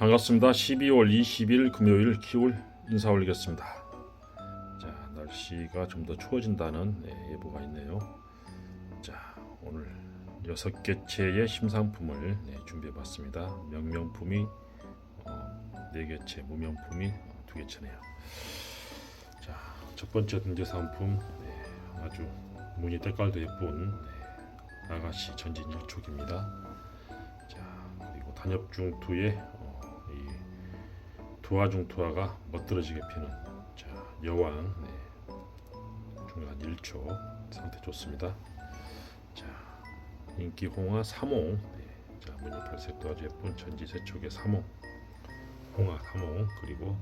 반갑습니다. 12월 20일 금요일 기울 인사 올리겠습니다. 자, 날씨가 좀 더 추워진다는 네, 예보가 있네요. 자, 오늘 여섯 개체의 심상품을 네, 준비해 봤습니다. 명명품이 어, 네 개체, 무명품이 어, 두 개체네요. 자, 첫 번째 등재 상품 네, 아주 무늬 때깔도 예쁜 네, 아가씨 전진 일촉입니다. 자, 그리고 단엽 중투의 어, 이 두화중투화가 멋들어지게 피는 자, 여왕 네, 중간 1초 상태 좋습니다. 자, 인기 홍화 삼홍 네, 자, 무늬 발색도 아주 예쁜 전지 세촉의 삼홍 홍화 삼홍 그리고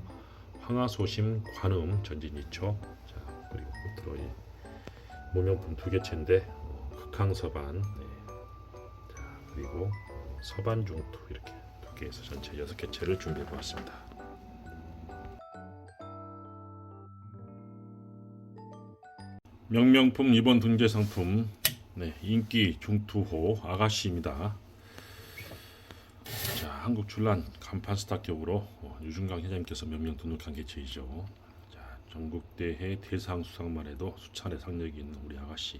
황화소심 관음 전진 2초 자, 그리고 끝으로 이 무명품 두 개체인데 어, 극항서반 네. 자, 그리고 어, 서반중투 이렇게 두 개에서 전체 여섯 개체를 준비해 보았습니다. 명명품 이번 등재 상품 네, 인기 중투호 아가씨입니다. 자, 한국 출란 간판 스타 격으로 어, 유중강 회장님께서 명명 등록한 개체이죠. 자, 전국 대회 대상 수상만 해도 수차례 상력이 있는 우리 아가씨.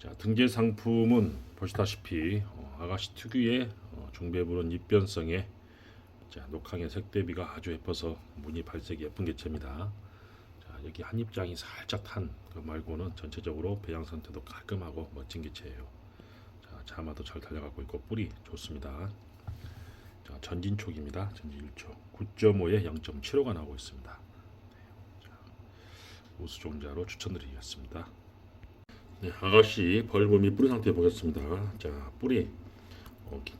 자, 등재 상품은 보시다시피 어, 아가씨 특유의 어, 중배부른 입변성에 자, 녹항의 색 대비가 아주 예뻐서 무늬 발색이 예쁜 개체입니다. 자, 여기 한 입장이 살짝 탄 그 말고는 전체적으로 배양 상태도 깔끔하고 멋진 개체예요. 자, 자마도 잘 달려가고 있고 뿌리 좋습니다. 자, 전진촉입니다. 전진 1초 9.5에 0.75가 나오고 있습니다. 네, 자, 우수 종자로 추천드리겠습니다. 네, 아가씨 벌금이 뿌리 상태 보겠습니다. 자, 뿌리 어, 긴,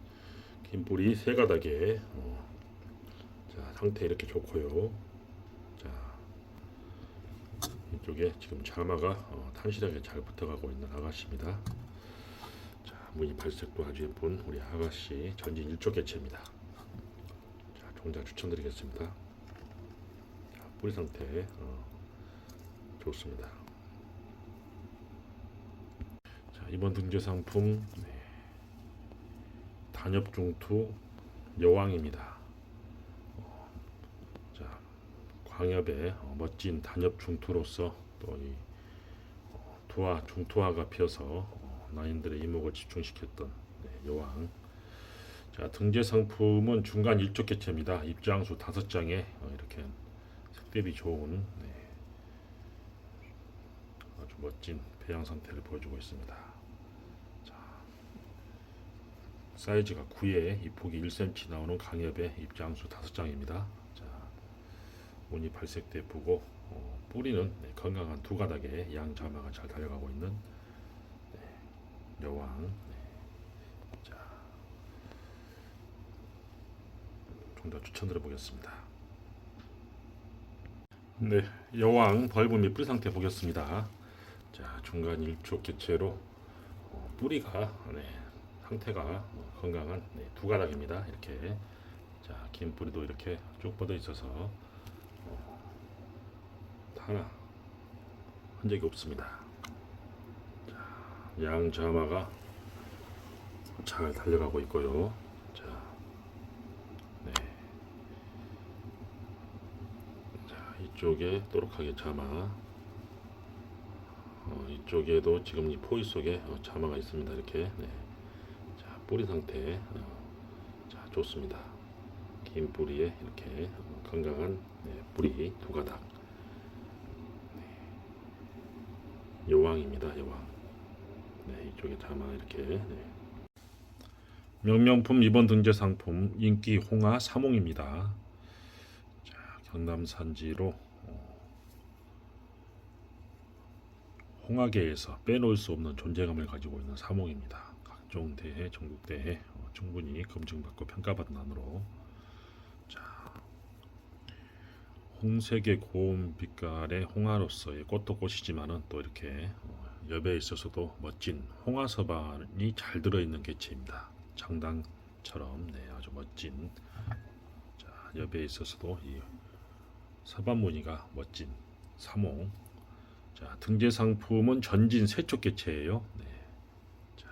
긴 뿌리 세 가닥에 어, 자, 상태 이렇게 좋고요. 자, 이쪽에 지금 자마가 어, 탄실하게 잘 붙어가고 있는 아가씨입니다. 자, 무늬 발색도 아주 예쁜 우리 아가씨 전진 일조 개체입니다. 자, 종자 추천드리겠습니다. 자, 뿌리 상태 어, 좋습니다. 자, 이번 등재 상품 네. 단엽 중투 여왕입니다. 어, 자, 광엽의 어, 멋진 단엽 중투로서 또이 어, 투화 중투화가 피어서 어, 나인들의 이목을 집중시켰던 네, 여왕. 자, 등재 상품은 중간 일조 개체입니다. 입장수 다섯 장에 어, 이렇게 색대비 좋은 네, 아주 멋진 배양 상태를 보여주고 있습니다. 자, 사이즈가 9에 이 폭이 1cm 나오는 강엽의 입장수 5장입니다. 자, 무늬 발색도 예쁘고 어, 뿌리는 네, 건강한 두 가닥에 양 자마가 잘 달려가고 있는 네, 여왕. 네. 자, 좀 더 추천드려 보겠습니다. 네, 여왕 및 뿌리 상태 보겠습니다. 자, 중간 1초 개체로 어, 뿌리가 네, 상태가 어, 건강한 네, 두 가닥입니다. 이렇게 자, 긴 뿌리도 이렇게 쭉 뻗어 있어서 어, 하나 흔적이 없습니다. 자, 양 자마가 잘 달려가고 있고요. 자, 네. 자, 이쪽에 또록하게 자마 어, 이쪽에도 지금 이 포이 속에 어, 자마가 있습니다. 이렇게 네. 자 뿌리 상태 어, 자 좋습니다. 긴 뿌리에 이렇게 어, 건강한 네, 뿌리 두 가닥 네. 여왕입니다. 여왕 네 이쪽에 자마 이렇게 네. 명명품 이번 등재 상품 인기 홍화 삼홍입니다. 자 경남 산지로 홍화계에서 빼놓을 수 없는 존재감을 가지고 있는 사몽입니다. 각종 대회, 전국 대회 어, 충분히 검증받고 평가받은 안으로 자 홍색의 고운 빛깔의 홍화로서의 꽃도 꽃이지만은 또 이렇게 어, 엽에 있어서도 멋진 홍화 서반이 잘 들어있는 개체입니다. 장당처럼 네 아주 멋진 자 엽에 있어서도 이 서반 무늬가 멋진 사몽 자, 등재 상품은 전진 세쪽 개체예요. 네. 자,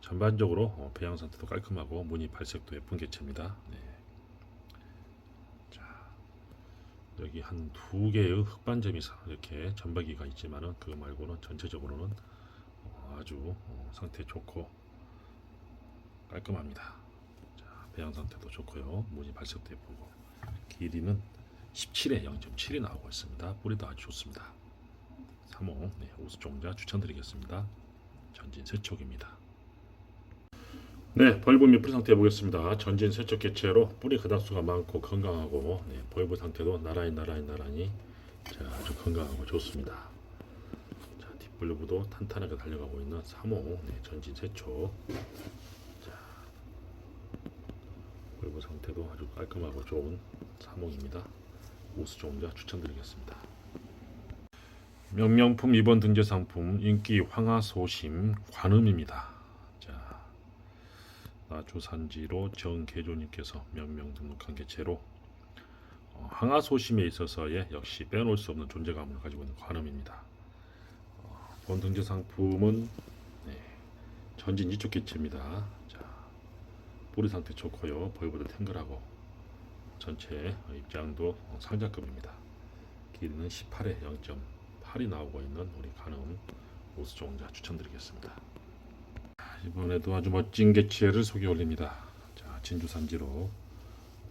전반적으로 어, 배양 상태도 깔끔하고 무늬 발색도 예쁜 개체입니다. 네. 자 여기 한 두 개의 흑반점이 사- 이렇게 점박이가 있지만은 그거 말고는 전체적으로는 어, 아주 어, 상태 좋고 깔끔합니다. 자 배양 상태도 좋고요. 무늬 발색도 예쁘고 길이는 17에 0.7이 나오고 있습니다. 뿌리도 아주 좋습니다. 3호 네, 우수종자 추천드리겠습니다. 전진 세척입니다. 네, 벌브 밑 뿌리 상태 보겠습니다. 전진 세척 개체로 뿌리 가닥수가 많고 건강하고 네, 벌브 상태도 나란히 나란히 나란히 자, 아주 건강하고 좋습니다. 자, 뒷벌브도 탄탄하게 달려가고 있는 3호 네, 전진 세척. 자, 벌브 상태도 아주 깔끔하고 좋은 3호입니다. 우수 종자 추천드리겠습니다. 명명품 이번 등재 상품 인기 황하소심 관음입니다. 자, 나주산지로 정계조님께서 명명 등록한 개체로 어, 황하소심에 있어서의 역시 빼놓을 수 없는 존재감을 가지고 있는 관음입니다. 어, 본 등재 상품은 네, 전진 이쪽 개체입니다. 자, 뿌리 상태 좋고요, 벌보다 탱글하고 전체 입장도 어, 상자급입니다. 길이는 18에 0.8이 나오고 있는 우리 가늠 우수종자 추천드리겠습니다. 이번에도 아주 멋진 개체를 소개 올립니다. 자, 진주 산지로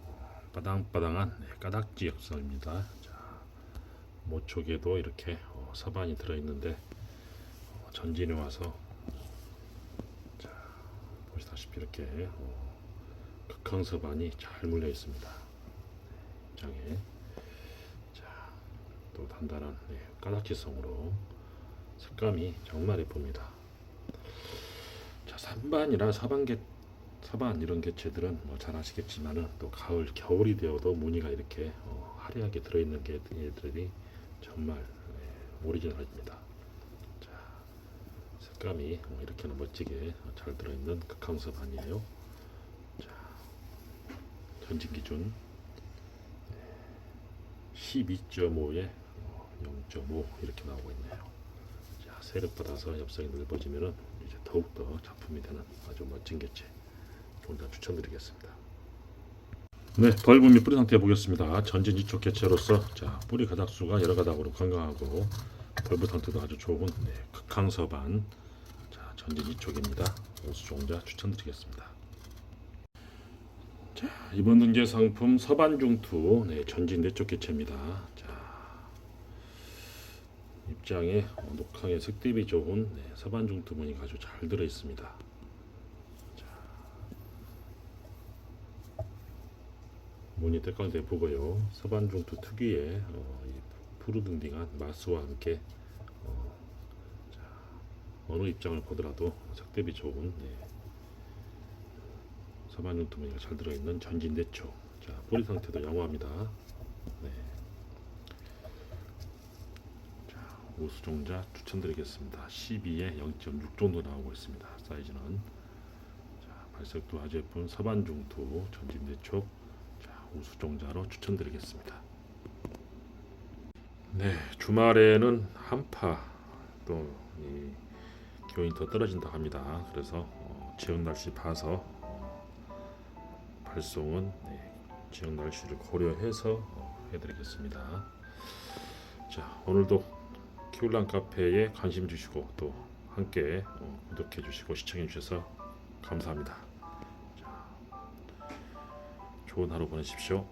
어, 빠당빠당한 네, 까닥지 역설입니다. 자, 모촉에도 이렇게 어, 서반이 들어있는데 어, 전진이 와서 자, 보시다시피 이렇게 어, 극강 서반이 잘 물려 있습니다. 입장에 자, 또 단단한 네, 까닥지성으로 색감이 정말 예쁩니다. 자, 산반이나 서반개 서반 이런 개체들은 뭐 잘 아시겠지만은 또 가을 겨울이 되어도 무늬가 이렇게 어, 화려하게 들어있는 개들이 정말 네, 오리지널입니다. 자, 색감이 어, 이렇게는 멋지게 잘 들어있는 극강서반이에요. 자, 전진 기준 12.5에 0.5 이렇게 나오고 있네요. 자, 세력 받아서 엽성이 넓어지면은 이제 더욱더 작품이 되는 아주 멋진 개체 종자 추천드리겠습니다. 네, 및 뿌리 상태 보겠습니다. 전진 이쪽 개체로서 자 뿌리 가닥수가 여러 가닥으로 건강하고 벌브 상태도 아주 좋은 네, 극강서반 자 전진 이쪽입니다. 우수 종자 추천드리겠습니다. 자 이번 등재 상품 서반중투 네, 전진 내쪽 개체입니다. 자 입장에 어, 녹항의 색대비 좋은 네, 서반중투 무늬가 아주 잘 들어 있습니다. 무늬 때깔도 예쁘고요. 서반중투 특유의 어, 이 푸르등딩한 마스와 함께 어, 자, 어느 입장을 보더라도 색대비 좋은 네, 서반중투 무늬가 잘 들어있는 전진대초. 자 뿌리 상태도 양호합니다. 네. 자 우수종자 추천드리겠습니다. 12에 0.6 정도 나오고 있습니다. 사이즈는 자, 발색도 아주 예쁜 서반중투 전진대초. 자, 우수종자로 추천드리겠습니다. 네, 주말에는 한파 또이 기온이 더 떨어진다 합니다. 그래서 어, 지역 날씨 봐서 어, 발송은 네, 지역 날씨를 고려해서 어, 해드리겠습니다. 자, 오늘도 키울란 카페에 관심 주시고 또 함께 어, 구독해 주시고 시청해 주셔서 감사합니다. 좋은 하루 보내십시오.